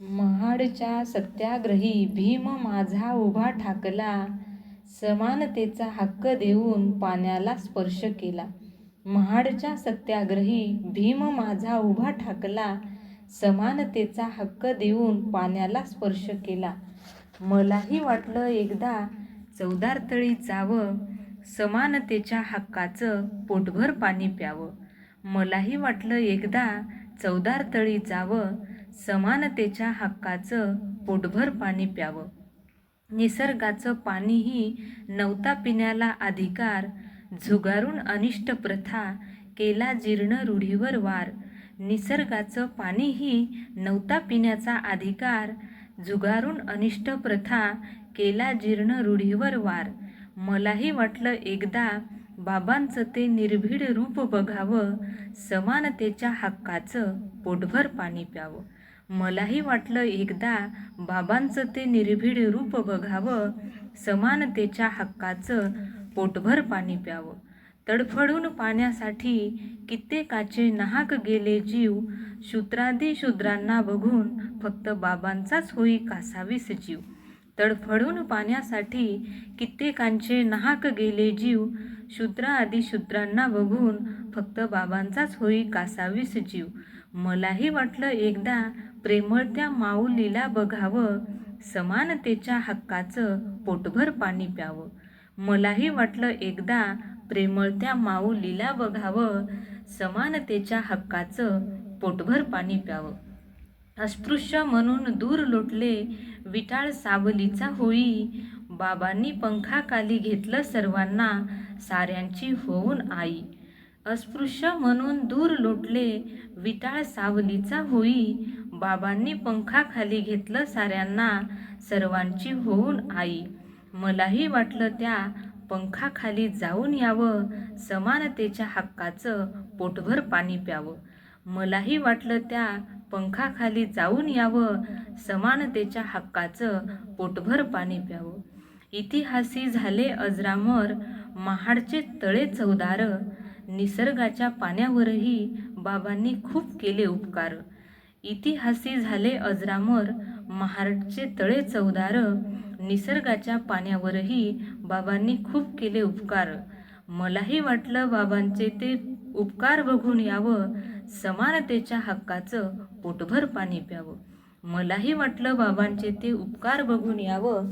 महाडच्या सत्याग्रही भीम माझा उभा ठाकला. समानतेचा हक्क देऊन पाण्याला स्पर्श केला. महाडच्या सत्याग्रही भीम माझा उभा ठाकला. समानतेचा हक्क देऊन पाण्याला स्पर्श केला. मलाही वाटलं एकदा चवदार तळी जावं समानतेच्या हक्काचं पोटभर पाणी प्यावं. मलाही वाटलं एकदा चवदार तळी जावं समानतेच्या हक्काचं पोटभर पाणी प्यावं. निसर्गाचं पाणीही नवता पिण्याला अधिकार. झुगारून अनिष्ट प्रथा केला जीर्ण रूढीवर वार. निसर्गाचं पाणीही नवता पिण्याचा अधिकार. झुगारून अनिष्ट प्रथा केला जीर्ण रूढीवर वार. मलाही वाटलं एकदा बाबांचं ते निर्भीड रूप बघावं. समानतेच्या हक्काचं पोटभर पाणी प्यावं. मलाही वाटलं एकदा बाबांचं ते निर्भीड रूप बघावं समानतेच्या हक्काचं पोटभर पाणी प्यावं. तडफडून पाण्यासाठी कित्येकाचे नाहक गेले जीव शूत्रादी शूद्रांना बघून फक्त बाबांचाच होई कासावीस जीव. तडफडून पाण्यासाठी कित्येकांचे नाहक गेले जीव शूद्राआदी शूद्रांना बघून फक्त बाबांचाच होई कासावीस जीव. मलाही वाटलं एकदा प्रेमळ त्या माऊलीला बघावं समानतेच्या हक्काचं पोटभर पाणी प्यावं. मलाही वाटलं एकदा प्रेमळ त्या माऊलीला बघावं समानतेच्या हक्काचं पोटभर पाणी प्यावं. अस्पृश्य म्हणून दूर लोटले विटाळ सावलीचा होई. बाबांनी पंखाखाली घेतलं सर्वांना साऱ्यांची होऊन आई. अस्पृश्य म्हणून दूर लोटले विटाळ सावलीचा होई. बाबांनी पंखाखाली घेतलं साऱ्यांना सर्वांची होऊन आई. मलाही वाटलं त्या पंखाखाली जाऊन यावं समानतेच्या हक्काचं पोटभर पाणी प्यावं. मलाही वाटलं त्या पंखाखाली जाऊन यावं समानतेच्या हक्काचं पोटभर पाणी प्यावं. इतिहासी झाले अजरामर महाडचे तळे चौदार निसर्गाच्या पाण्यावरही बाबांनी खूप केले उपकार. इतिहासी झाले अजरामर महाराजचे तळे चौदार निसर्गाच्या पाण्यावरही बाबांनी खूप केले उपकार. मलाही वाटलं बाबांचे ते उपकार बघून यावं समानतेच्या हक्काचं पोटभर पाणी प्यावं. मलाही वाटलं बाबांचे ते उपकार बघून यावं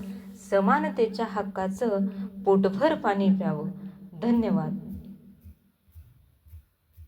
समानतेच्या हक्काचं पोटभर पाणी प्यावं. धन्यवाद.